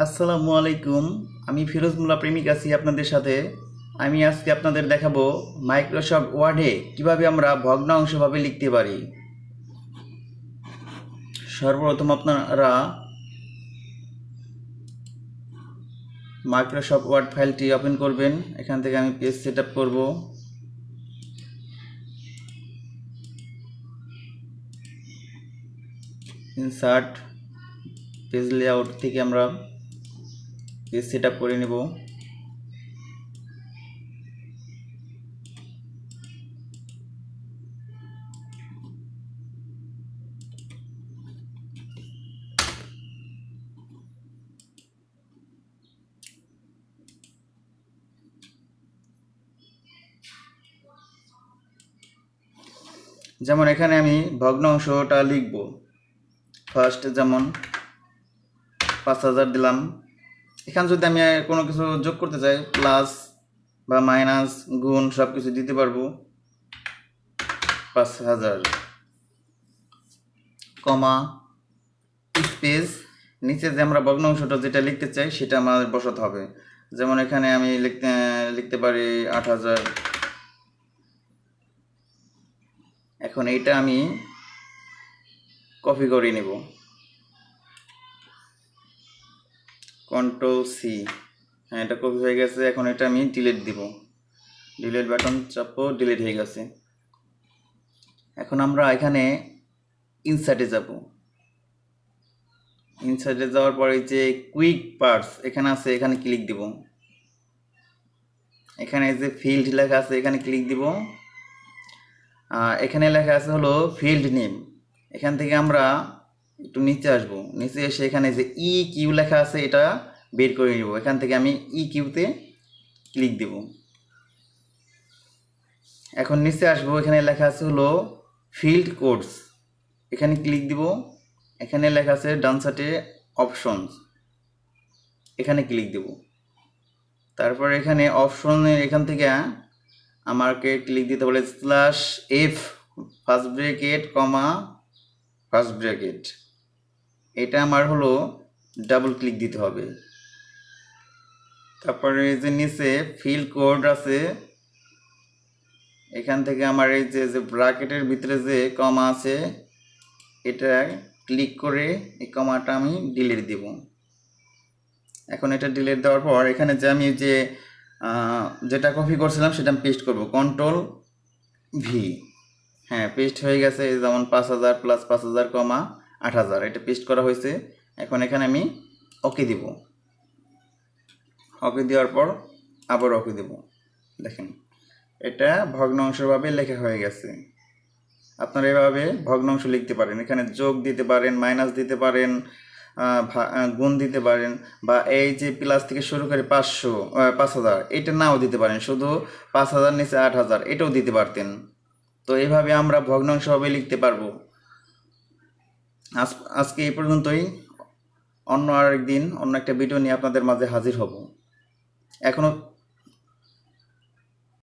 আসসালামু আলাইকুম, আমি ফিরোজ মুল্লা প্রেমিক আছি আপনাদের সাথে। আমি আজকে আপনাদের দেখাবো মাইক্রোসফট ওয়ার্ডে কীভাবে আমরা ভগ্নাংশভাবে লিখতে পারি। সর্বপ্রথম আপনারা মাইক্রোসফট ওয়ার্ড ফাইলটি ওপেন করবেন। এখান থেকে আমি পেজ সেট আপ করব। ইনসার্ট পেজ লেআউট থেকে আমরা পেজ সেট করে নেব। যেমন এখানে আমি ভগ্নাংশটা লিখব। ফার্স্ট যেমন পাঁচ হাজার দিলাম। এখানে যদি আমি কোনো কিছু যোগ করতে চাই প্লাস বা মাইনাস গুণ সব কিছু দিতে পারব পাঁচ হাজার। কমা স্পেস নিচে যে আমরা ভগ্নাংশটা যেটা লিখতে চাই, সেটা আমাদের বসাতে হবে। যেমন এখানে আমি লিখতে লিখতে পারি আট হাজার। এখন এইটা আমি কপি করে নেব। কন্ট্রোল সি হ্যাঁ এটা কপি হয়ে গেছে, এখন এটা আমি ডিলিট দিব। ডিলিট বাটন চাপো ডিলিট হয়ে গেছে। এখন আমরা এখানে ইনসার্টে যাব। ইনসার্টে যাওয়ার পরে যে কুইক পার্টস এখানে আছে, এখানে ক্লিক দিব। এখানে যে ফিল্ড লেখা আছে, এখানে ক্লিক দিব। এখানে লেখা আছে হলো ফিল্ড নেম এখান থেকে আমরা একটু নিচে আসব। নিচে এসে এখানে যে ই কিউ লেখা আছে, এটা বের করে নিব। এখান থেকে আমি ই কিউতে ক্লিক দেব। এখন নিচে আসব, এখানে লেখা আছে হলো ফিল্ড কোডস এখানে ক্লিক দিব। এখানে লেখা আছে ডান সাইডে অপশনস এখানে ক্লিক দেব। তারপর এখানে অপশনের এখান থেকে আমাকে ক্লিক দিতে বলে slash F first bracket comma first bracket এটা আমার হলো ডাবল ক্লিক দিতে হবে। তারপরে এই যে নিচে ফিল কোড আছে, এখান থেকে আমার এই যে যে ব্র্যাকেটের ভিতরে যে কমা আছে, এটা ক্লিক করে এই কমাটা আমি ডিলিট দিব। এখন এটা ডিলিট দেওয়ার পর এখানে যে আমি যে যেটা কপি করছিলাম সেটা আমি পেস্ট করব। কন্ট্রোল ভি হ্যাঁ পেস্ট হয়ে গেছে যেমন পাঁচ হাজার প্লাস পাঁচ হাজার কমা আট হাজার। এটা পেস্ট করা হয়েছে। এখন এখানে আমি ওকে দিব। ওকে দেওয়ার পর আবার ওকে দেব। দেখেন, এটা ভগ্নাংশভাবে লেখা হয়ে গেছে। আপনারা এভাবে ভগ্নাংশ লিখতে পারেন। এখানে যোগ দিতে পারেন মাইনাস দিতে পারেন গুণ দিতে পারেন বা এই যে প্লাস থেকে শুরু করে পাঁচশো পাঁচ হাজার, এটা নাও দিতে পারেন। শুধু পাঁচ হাজার নিচে আট হাজার, এটাও দিতে পারতেন। তো এইভাবে আমরা ভগ্নাংশভাবে লিখতে পারব। আজ আজকে এই পর্যন্তই। অন্য আরেকদিন অন্য একটা ভিডিও নিয়ে আপনাদের মাঝে হাজির হব। এখনও